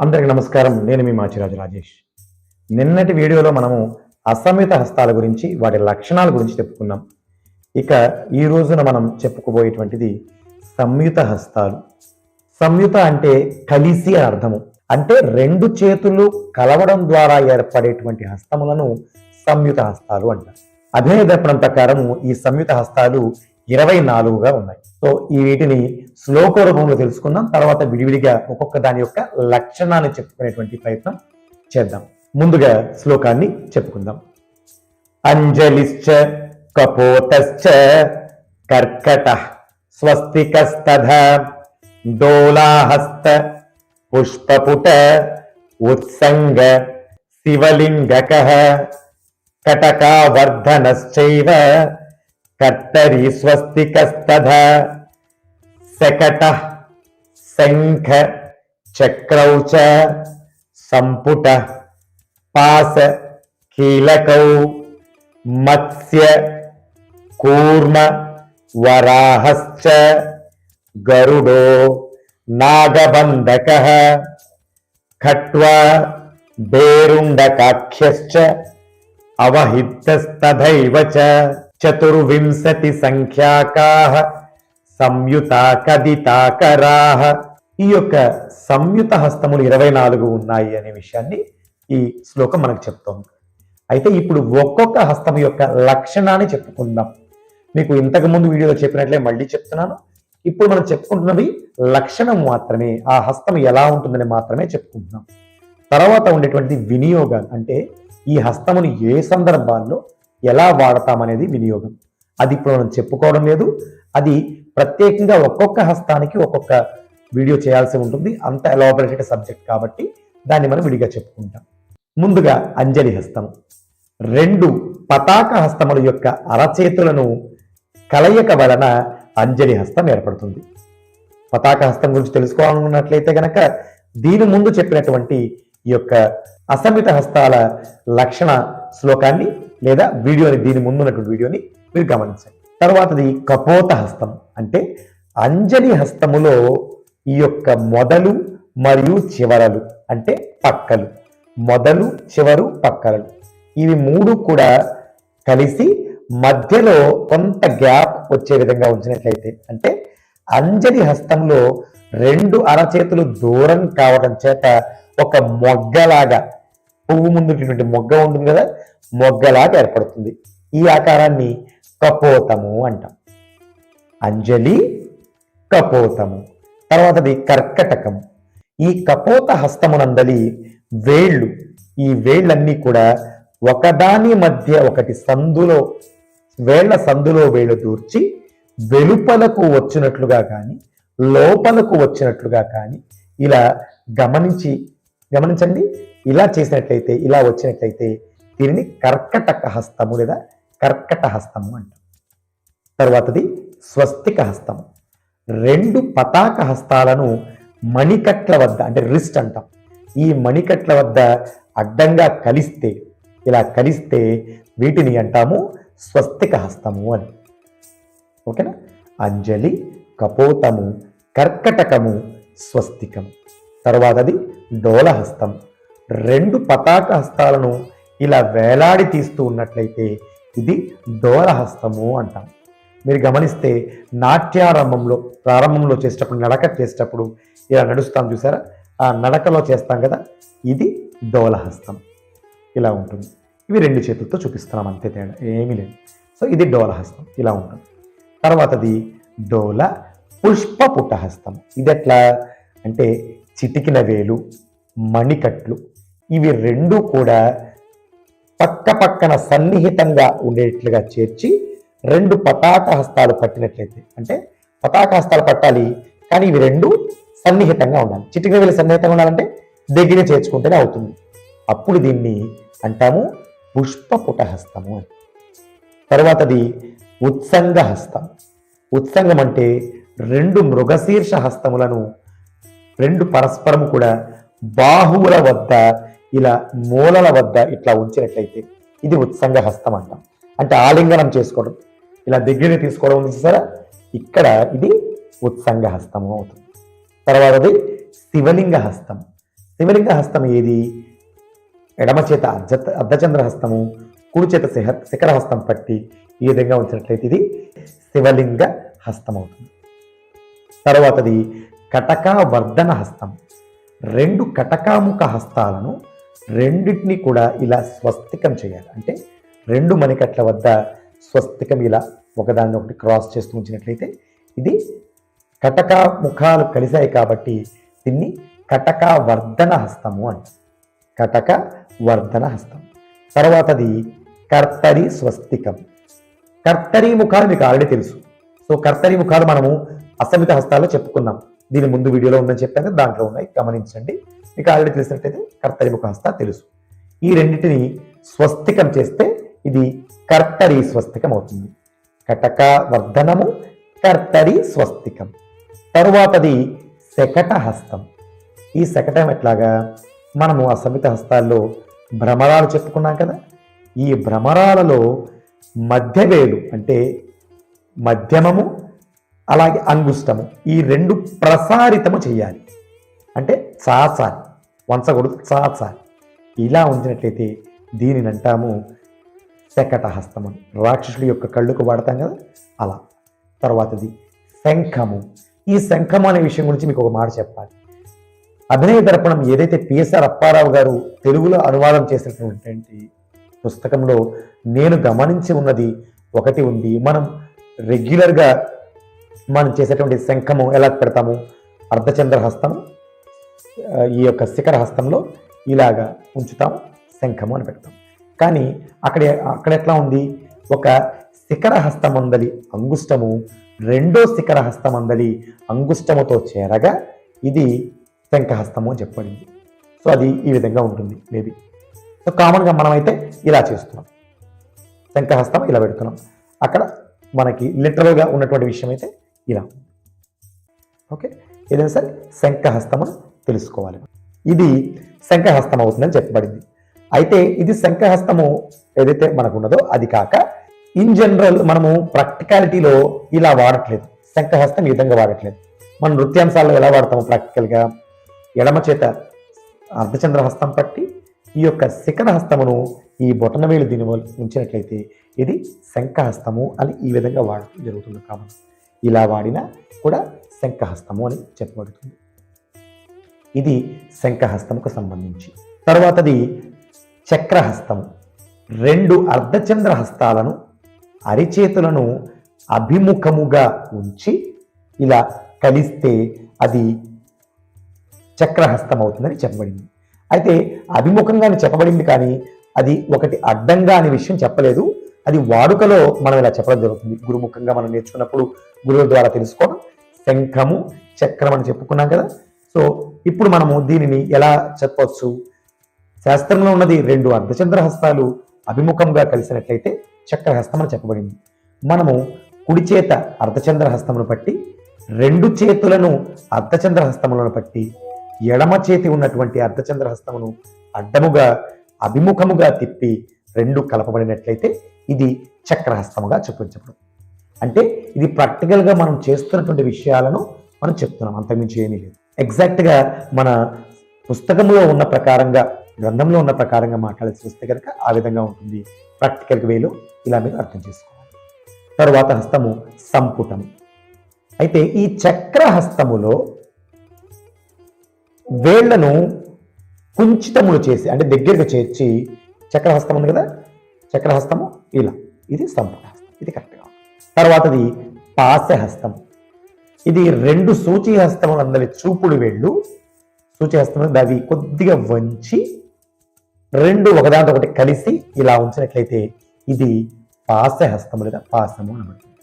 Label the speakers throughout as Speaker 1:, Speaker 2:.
Speaker 1: అందరికి నమస్కారం. నేను మీ మాచిరాజు రాజేష్. నిన్నటి వీడియోలో మనము అసమిత హస్తాల గురించి వాటి లక్షణాల గురించి చెప్పుకున్నాం. ఇక ఈ రోజున మనం చెప్పుకోబోయేటువంటిది సంయుత హస్తాలు. సంయుత అంటే కలిసి అని అర్థము. అంటే రెండు చేతులు కలవడం ద్వారా ఏర్పడేటువంటి హస్తములను సంయుత హస్తాలు అంటారు. అభినయ దర్పణం ప్రకారం ఈ సంయుత హస్తాలు ఇరవై నాలుగుగా ఉన్నాయి. సో ఈ వీటిని శ్లోక రూపంలో తెలుసుకుందాం. తర్వాత విడివిడిగా ఒక్కొక్క దాని యొక్క లక్షణాన్ని చెప్పుకునేటువంటి ప్రయత్నం చేద్దాం. ముందుగా శ్లోకాన్ని చెప్పుకుందాం. అంజలిశ్చ కపోతశ్చ కర్కట స్వస్తికస్తథ డోలాహస్త పుష్పపుట ఉత్సంగ శివలింగక కటకావర్ధనశ్చైవ కర్తరి స్వస్తికస్తథ శకట శంఖ చక్రౌ చ సంపుట పాస కీలకౌ మత్స్య కూర్మ వరాహశ్చ గరుడో నాగబంధక ఖట్వ బేరుండకాఖ్యశ్చ అవహితస్తథైవ చ చతుర్వింశతి సంఖ్యాకా సంయుత కదితాకరాః ఈ యొక్క సంయుత హస్తములు ఇరవై నాలుగు ఉన్నాయి అనే విషయాన్ని ఈ శ్లోకం మనకు చెప్తోంది. అయితే ఇప్పుడు ఒక్కొక్క హస్తం యొక్క లక్షణాన్ని చెప్పుకుందాం. మీకు ఇంతకు ముందు వీడియోలో చెప్పినట్లే మళ్ళీ చెప్తున్నాను. ఇప్పుడు మనం చెప్పుకుంటున్నది లక్షణం మాత్రమే ఆ హస్తం ఎలా ఉంటుందని మాత్రమే చెప్పుకుంటున్నాం. తర్వాత ఉండేటువంటి వినియోగాలు అంటే ఈ హస్తమును ఏ సందర్భాల్లో ఎలా వాడతామనేది వినియోగం. అది ఇప్పుడు మనం చెప్పుకోవడం లేదు. అది ప్రత్యేకంగా ఒక్కొక్క హస్తానికి ఒక్కొక్క వీడియో చేయాల్సి ఉంటుంది. అంత ఎలాబరేటెడ్ సబ్జెక్ట్ కాబట్టి దాన్ని మనం విడిగా చెప్పుకుంటాం. ముందుగా అంజలి హస్తం. రెండు పతాక హస్తముల యొక్క అరచేతులను కలయిక వలన అంజలి హస్తం ఏర్పడుతుంది. పతాక హస్తం గురించి తెలుసుకోవాలనుకున్నట్లయితే గనక దీని ముందు చెప్పినటువంటి ఈ యొక్క అసమిత హస్తాల లక్షణ శ్లోకాన్ని లేదా వీడియోని దీని ముందున్నటువంటి వీడియోని మీరు గమనించండి. తర్వాతది కపోత హస్తం అంటే అంజలి హస్తములో ఈ యొక్క మొదలు మరియు చివరలు అంటే పక్కలు. మొదలు చివరు పక్కలు. ఇవి మూడు కూడా కలిసి మధ్యలో కొంత గ్యాప్ వచ్చే విధంగా ఉంచినట్లయితే అంటే అంజలి హస్తంలో రెండు అరచేతులు దూరం కావడం చేత ఒక మొగ్గలాగా పువ్వు ముందుటువంటి మొగ్గ ఉంటుంది కదా మొగ్గలాగా ఏర్పడుతుంది. ఈ ఆకారాన్ని కపోతము అంటాం. అంజలి కపోతము. తర్వాతది కర్కటకం. ఈ కపోత హస్తమునందలి వేళ్ళు. ఈ వేళ్ళన్నీ కూడా ఒకదాని మధ్య ఒకటి సందులో వేళ్ళ సందులో వేళ్ళు దూర్చి వెలుపలకు వచ్చినట్లుగా కానీ లోపలకు వచ్చినట్లుగా కానీ ఇలా గమనించి గమనించండి. ఇలా చేసినట్లయితే ఇలా వచ్చినట్లయితే దీనిని కర్కటక హస్తము లేదా కర్కట హస్తము అంటాం. తర్వాతది స్వస్తిక హస్తము రెండు పతాక హస్తాలను మణికట్ల వద్ద అంటే రిస్ట్ అంటాం. ఈ మణికట్ల వద్ద అడ్డంగా కలిస్తే ఇలా కలిస్తే వీటిని అంటాము స్వస్తిక హస్తము అని. ఓకేనా? అంజలి కపోతము కర్కటకము స్వస్తికం తర్వాతది డోలహస్తం. రెండు పతాక హస్తాలను ఇలా వేలాడి తీస్తూ ఉన్నట్లయితే ఇది డోలహస్తము అంటాం. మీరు గమనిస్తే నాట్యారంభంలో ప్రారంభంలో చేసేటప్పుడు నడక చేసేటప్పుడు ఇలా నడుస్తాం చూసారా? ఆ నడకలో చేస్తాం కదా? ఇది డోలహస్తం ఇలా ఉంటుంది. ఇవి రెండు చేతులతో చూపిస్తున్నాం అంతే తేడా. ఏమీ లేదు. సో ఇది డోలహస్తం ఇలా ఉంటుంది. తర్వాతది డోల పుష్ప పుట్టహస్తం ఇది ఎట్లా అంటే చిటికిన వేలు మణికట్లు ఇవి రెండు కూడా పక్క పక్కన సన్నిహితంగా ఉండేట్లుగా చేర్చి రెండు పతాక హస్తాలు పట్టినట్లయితే అంటే పతాక హస్తాలు పట్టాలి కానీ ఇవి రెండు సన్నిహితంగా ఉండాలి. చిటికన వేలు సన్నిహితంగా ఉండాలంటే దగ్గర చేర్చుకుంటేనే అవుతుంది. అప్పుడు దీన్ని అంటాము పుష్పపుట హస్తము అని. తర్వాతది ఉత్సంగ హస్తం ఉత్సంగం అంటే రెండు మృగశీర్ష హస్తములను రెండు పరస్పరము కూడా బాహువుల వద్ద ఇలా మూలల వద్ద ఇట్లా ఉంచినట్లయితే ఇది ఉత్సంగ హస్తం అంటాం. అంటే ఆలింగనం చేసుకోవడం. ఇలా దగ్గరికి తీసుకోవడం చూసారా? ఇక్కడ ఇది ఉత్సంగ హస్తము అవుతుంది. తర్వాతది శివలింగ హస్తం. శివలింగ హస్తం ఏది? ఎడమ చేత అర్ధ అర్ధచంద్ర హస్తము కుడి చేత శిఖర హస్తం పట్టి ఈ విధంగా ఉంచినట్లయితే ఇది శివలింగ హస్తం అవుతుంది. తర్వాతది కటకా వర్ధన హస్తం. రెండు కటకాముఖ హస్తాలను రెండింటినీ కూడా ఇలా స్వస్తికం చేయాలి. అంటే రెండు మణికట్ల వద్ద స్వస్తికం ఇలా ఒకదాన్ని ఒకటి క్రాస్ చేస్తూ ఉంచినట్లయితే ఇది కటక ముఖాలు కలిశాయి కాబట్టి దీన్ని కటక వర్ధన హస్తము అంట. కటక వర్ధన హస్తం. తర్వాతది కర్తరి స్వస్తికం. కర్తరి ముఖాలు మీకు ఆల్రెడీ తెలుసు. సో కర్తరి ముఖాలు మనము అసమిత హస్తాల్లో చెప్పుకున్నాం. దీని ముందు వీడియోలో ఉందని చెప్పాను దాంట్లో ఉన్నాయి. గమనించండి. మీకు ఆల్రెడీ తెలిసినట్టయితే కర్తరి కాస్త హస్త తెలుసు. ఈ రెండింటిని స్వస్తికం చేస్తే ఇది కర్తరి స్వస్తికం అవుతుంది. కటక వర్ధనము కర్తరి స్వస్తికం. తరువాతది శకట హస్తం. ఈ శకటం ఎట్లాగా? మనము అసమిత హస్తాల్లో భ్రమరాలు చెప్పుకున్నాం కదా. ఈ భ్రమరాలలో మధ్యవేలు అంటే మధ్యమము అలాగే అంగుష్టము. ఈ రెండు ప్రసారితము చేయాలి. అంటే చాచాలి వంచకూడదు చాచాలి ఇలా ఉంచినట్లయితే దీనిని అంటాము శకటహస్తము. రాక్షసుడి యొక్క కళ్ళుకు వాడతాం కదా? అలా. తర్వాతది శంఖము. ఈ శంఖము అనే విషయం గురించి మీకు ఒక మాట చెప్పాలి. అభినయ దర్పణం ఏదైతే పిఎస్ఆర్ అప్పారావు గారు తెలుగులో అనువాదం చేసినటువంటి పుస్తకంలో నేను గమనించి ఉన్నది ఒకటి ఉంది. మనం రెగ్యులర్గా మనం చేసేటువంటి శంఖము ఎలా పెడతాము? అర్ధచంద్ర హస్తము ఈ యొక్క శిఖర హస్తంలో ఇలాగా ఉంచుతాము శంఖము అని పెడతాం కానీ అక్కడ అక్కడ ఎట్లా ఉంది? ఒక శిఖర హస్తమందలి అంగుష్టము రెండో శిఖర హస్తమందలి అంగుష్టముతో చేరగా ఇది శంఖహస్తము అని చెప్పబడింది. సో అది ఈ విధంగా ఉంటుంది మేబీ. సో కామన్గా మనమైతే ఇలా చేస్తున్నాం. శంఖహస్తం ఇలా పెడుతున్నాం. అక్కడ మనకి లిటరల్గా ఉన్నటువంటి విషయం అయితే ఇలా. ఓకే? ఏదైనా సరే శంఖహస్తం తెలుసుకోవాలి. ఇది శంఖహస్తం అవుతుందని చెప్పబడింది. అయితే ఇది శంఖహస్తము ఏదైతే మనకు ఉన్నదో అది కాక ఇన్ జనరల్ మనము ప్రాక్టికాలిటీలో ఇలా వాడట్లేదు. శంఖహస్తం ఈ విధంగా వాడట్లేదు. మన నృత్యాంశాల్లో ఎలా వాడతాము ప్రాక్టికల్గా ఎడమ చేత అర్ధచంద్ర హస్తం పట్టి ఈ యొక్క శిఖర హస్తమును ఈ బొటనవేలు దీని ఉంచినట్లయితే ఇది శంఖహస్తము అని ఈ విధంగా వాడటం జరుగుతుంది కాబట్టి. ఇలా వాడినా కూడా శంఖహస్తము అని చెప్పబడుతుంది. ఇది శంఖహస్తముకు సంబంధించి. తర్వాతది చక్రహస్తం రెండు అర్ధచంద్ర హస్తాలను అరిచేతులను అభిముఖముగా ఉంచి ఇలా కలిస్తే అది చక్రహస్తం అవుతుందని చెప్పబడింది. అయితే అభిముఖంగానే చెప్పబడింది కానీ అది ఒకటి అడ్డంగా అనే విషయం చెప్పలేదు. అది వాడుకలో మనం ఇలా చెప్పడం జరుగుతుంది. గురుముఖంగా మనం నేర్చుకున్నప్పుడు గురువుల ద్వారా తెలుసుకోవడం. శంఖము చక్రం అని చెప్పుకున్నాం కదా. సో ఇప్పుడు మనము దీనిని ఎలా చెప్పవచ్చు శాస్త్రంలో ఉన్నది రెండు అర్ధచంద్రహస్తాలు అభిముఖంగా కలిసినట్లయితే చక్రహస్తం అని చెప్పబడింది. మనము కుడి చేత అర్ధచంద్రహస్తమును పట్టి రెండు చేతులను అర్ధచంద్రహస్తములను పట్టి ఎడమ చేతి ఉన్నటువంటి అర్ధచంద్రహస్తమును అడ్డముగా అభిముఖముగా తిప్పి రెండు కలపబడినట్లయితే ఇది చక్రహస్తముగా చూపించబడుతుంది. అంటే ఇది ప్రాక్టికల్గా మనం చేస్తున్నటువంటి విషయాలను మనం చెప్తున్నాం. అంతకుమించి ఏమీ లేదు. ఎగ్జాక్ట్గా మన పుస్తకంలో ఉన్న ప్రకారంగా గ్రంథంలో ఉన్న ప్రకారంగా మాట్లాడాల్సి వస్తే కనుక ఆ విధంగా ఉంటుంది. ప్రాక్టికల్ వేలో ఇలా మీరు అర్థం చేసుకోవాలి. తరువాత హస్తము సంపుటం అయితే ఈ చక్రహస్తములో వేళ్ళను కుంచితములు చేసి అంటే దగ్గరకు చేర్చి చక్రహస్తం ఉంది కదా? చక్రహస్తము ఇలా. ఇది సంపుట హస్తం ఇది కరెక్ట్ తర్వాతది పాశహస్తం. ఇది రెండు సూచి హస్తములందరి చూపుడు వేళ్ళు. సూచి హస్తములు అవి కొద్దిగా వంచి రెండు ఒకదాంతో ఒకటి కలిసి ఇలా ఉంచినట్లయితే ఇది పాశహస్తము లేదా పాశము అనబడుతుంది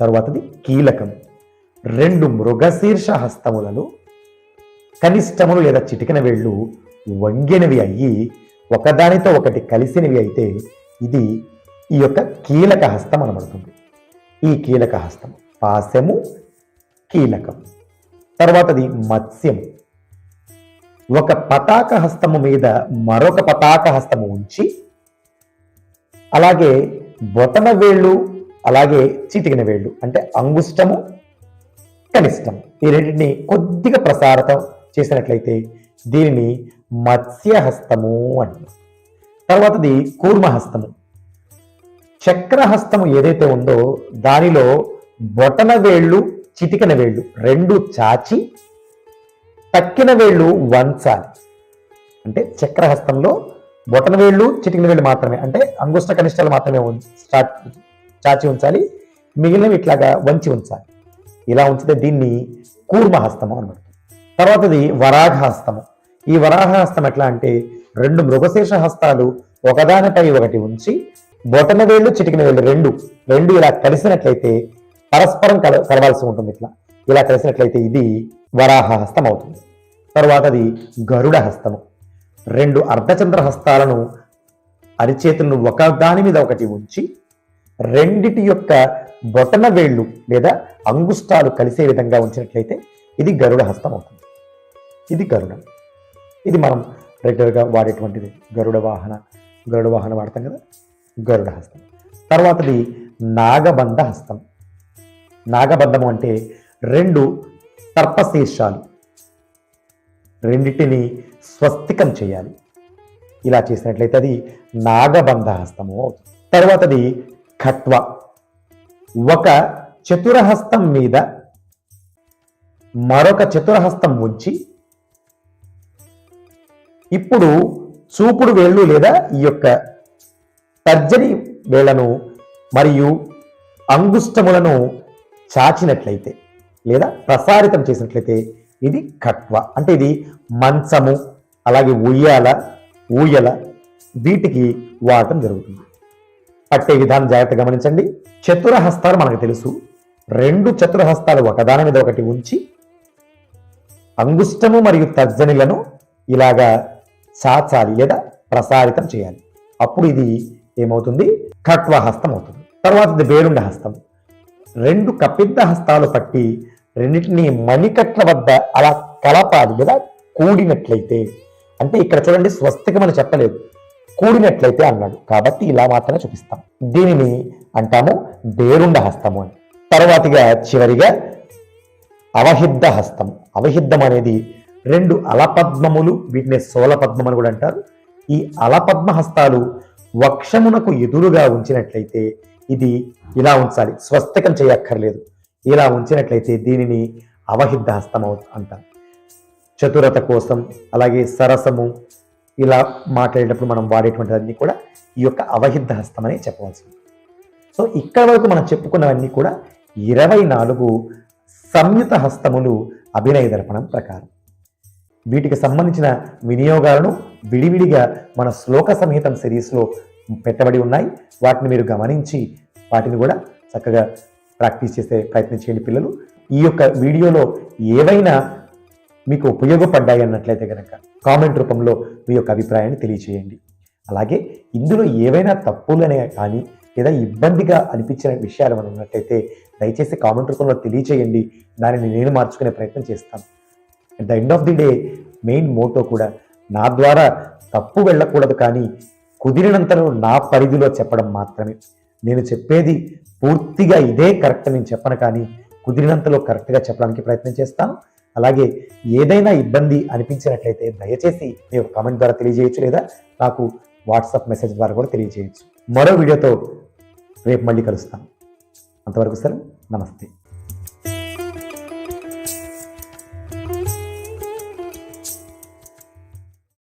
Speaker 1: తర్వాతది కీలకం. రెండు మృగశీర్ష హస్తములలో కనిష్టములు లేదా చిటికిన వేళ్ళు వంగినవి అయ్యి ఒకదానితో ఒకటి కలిసినవి అయితే ఇది ఈ యొక్క కీలక హస్తం అనబడుతుంది ఈ కీలక హస్తం పాశము కీలకం తర్వాతది మత్స్యం ఒక పతాక హస్తము మీద మరొక పతాక హస్తము ఉంచి అలాగే బొటన వేళ్ళు అలాగే చిటికిన వేళ్ళు అంటే అంగుష్టము కనిష్టం ఈ రెండింటిని కొద్దిగా ప్రసారతం చేసినట్లయితే దీనిని మత్స్యహస్తము అంటారు. తర్వాతది కూర్మహస్తము. చక్రహస్తము ఏదైతే ఉందో దానిలో బొటన వేళ్ళు చిటికన వేళ్ళు రెండు చాచి తక్కిన వేళ్ళు వంచాలి. అంటే చక్రహస్తంలో బొటన వేళ్ళు చిటికిన వేళ్ళు మాత్రమే. అంటే అంగుష్ట కనిష్టాలు మాత్రమే చాచి ఉంచాలి. మిగిలినవి ఇట్లాగా వంచి ఉంచాలి. ఇలా ఉంచితే దీన్ని కూర్మహస్తము అన్నమాట. తర్వాతది వరాఘహస్తము. ఈ వరాహహస్తం ఎట్లా అంటే రెండు మృగశీర్ష హస్తాలు ఒకదానిపై ఒకటి ఉంచి బొటన వేళ్ళు చిటికిన వేళ్ళు రెండు. రెండు ఇలా కలిసినట్లయితే పరస్పరం కల కలవాల్సి ఉంటుంది ఇట్లా. ఇలా కలిసినట్లయితే ఇది వరాహ హస్తం అవుతుంది తర్వాతది గరుడ హస్తము రెండు అర్ధచంద్ర హస్తాలను అరిచేతులను ఒక దాని మీద ఒకటి ఉంచి రెండిటి యొక్క బొటన వేళ్ళు లేదా అంగుష్టాలు కలిసే విధంగా ఉంచినట్లయితే ఇది గరుడ హస్తం అవుతుంది ఇది గరుడం. ఇది మనం రెగ్యులర్గా వాడేటువంటిది గరుడ వాహన గరుడ వాహన వాడతాం కదా? గరుడ హస్తం తర్వాతది నాగబంధ హస్తం నాగబంధము అంటే రెండు తర్పశీర్షాలు. రెండింటిని స్వస్తికం చేయాలి. ఇలా చేసినట్లయితే అది నాగబంధ హస్తము అవుతుంది. తర్వాతది ఖట్వ. ఒక చతురహస్తం మీద మరొక చతురహస్తం ఉంచి ఇప్పుడు చూపుడు వేళ్ళు లేదా ఈ యొక్క తర్జని వేళ్ళను మరియు అంగుష్టములను చాచినట్లయితే లేదా ప్రసారితం చేసినట్లయితే ఇది కట్వ. అంటే ఇది మంచము అలాగే ఉయ్యాల ఊయల వీటికి వాడటం జరుగుతుంది. పట్టే విధానం జాగ్రత్త గమనించండి. చతురహస్తాలు మనకు తెలుసు. రెండు చతురహస్తాలు ఒకదాని మీద ఒకటి ఉంచి అంగుష్టము మరియు తర్జనిలను ఇలాగా చాచాలి లేదా ప్రసారితం చేయాలి. అప్పుడు ఇది ఏమవుతుంది? ఖట్వ హస్తం అవుతుంది. తర్వాతది బేరుండ హస్తం. రెండు కపిద్ద హస్తాలు పట్టి రెండింటిని మణికట్ల వద్ద అలా కలపాలి లేదా కూడినట్లయితే. అంటే ఇక్కడ చూడండి స్వస్తికి మనం చెప్పలేదు. కూడినట్లయితే అన్నాడు. కాబట్టి ఇలా మాత్రమే చూపిస్తాం. దీనిని అంటాము బేరుండ హస్తము అని. తర్వాతిగా చివరిగా అవహిద్ద హస్తం. అవహిద్దం అనేది రెండు అలపద్మములు వీటిని సోలపద్మం అని కూడా అంటారు. ఈ అలపద్మ హస్తాలు వక్షమునకు ఎదురుగా ఉంచినట్లయితే ఇది ఇలా ఉంచాలి. స్వస్తికం చేయక్కర్లేదు. ఇలా ఉంచినట్లయితే దీనిని అవహిద్ద హస్తం అంటాం చతురత కోసం అలాగే సరసము ఇలా మాట్లాడేటప్పుడు మనం వాడేటువంటివన్నీ కూడా ఈ యొక్క అవహిద్ద హస్తం అని చెప్పవలసి సో ఇక్కడ వరకు మనం చెప్పుకున్నవన్నీ కూడా ఇరవై నాలుగు సంయుత హస్తములు అభినయ దర్పణం ప్రకారం. వీటికి సంబంధించిన వినియోగాలను విడివిడిగా మన శ్లోక సంహితం సిరీస్లో పెట్టబడి ఉన్నాయి. వాటిని మీరు గమనించి వాటిని కూడా చక్కగా ప్రాక్టీస్ చేసే ప్రయత్నం చేయండి పిల్లలు. ఈ యొక్క వీడియోలో ఏవైనా మీకు ఉపయోగపడ్డాయి అన్నట్లయితే కనుక కామెంట్ రూపంలో మీ యొక్క అభిప్రాయాన్ని తెలియచేయండి. అలాగే ఇందులో ఏవైనా తప్పులనే కానీ లేదా ఇబ్బందిగా అనిపించిన విషయాలు మనం ఉన్నట్లయితే దయచేసి కామెంట్ రూపంలో తెలియచేయండి. దానిని నేను మార్చుకునే ప్రయత్నం చేస్తాను. At the end of the day main motto కూడా నా ద్వారా తప్పు వెళ్ళకూడదు కానీ కుదిరినంతలో నా పరిధిలో చెప్పడం మాత్రమే. నేను చెప్పేది పూర్తిగా ఇదే కరెక్ట్ నేను చెప్పను కానీ కుదిరినంతలో కరెక్ట్గా చెప్పడానికి ప్రయత్నం చేస్తాను. అలాగే ఏదైనా ఇబ్బంది అనిపించినట్లయితే దయచేసి మీ యొక్క కామెంట్ ద్వారా తెలియజేయచ్చు లేదా నాకు వాట్సాప్ మెసేజ్ ద్వారా కూడా తెలియజేయచ్చు. మరో వీడియోతో రేపు మళ్ళీ కలుస్తాను. అంతవరకు సెలవు. నమస్తే.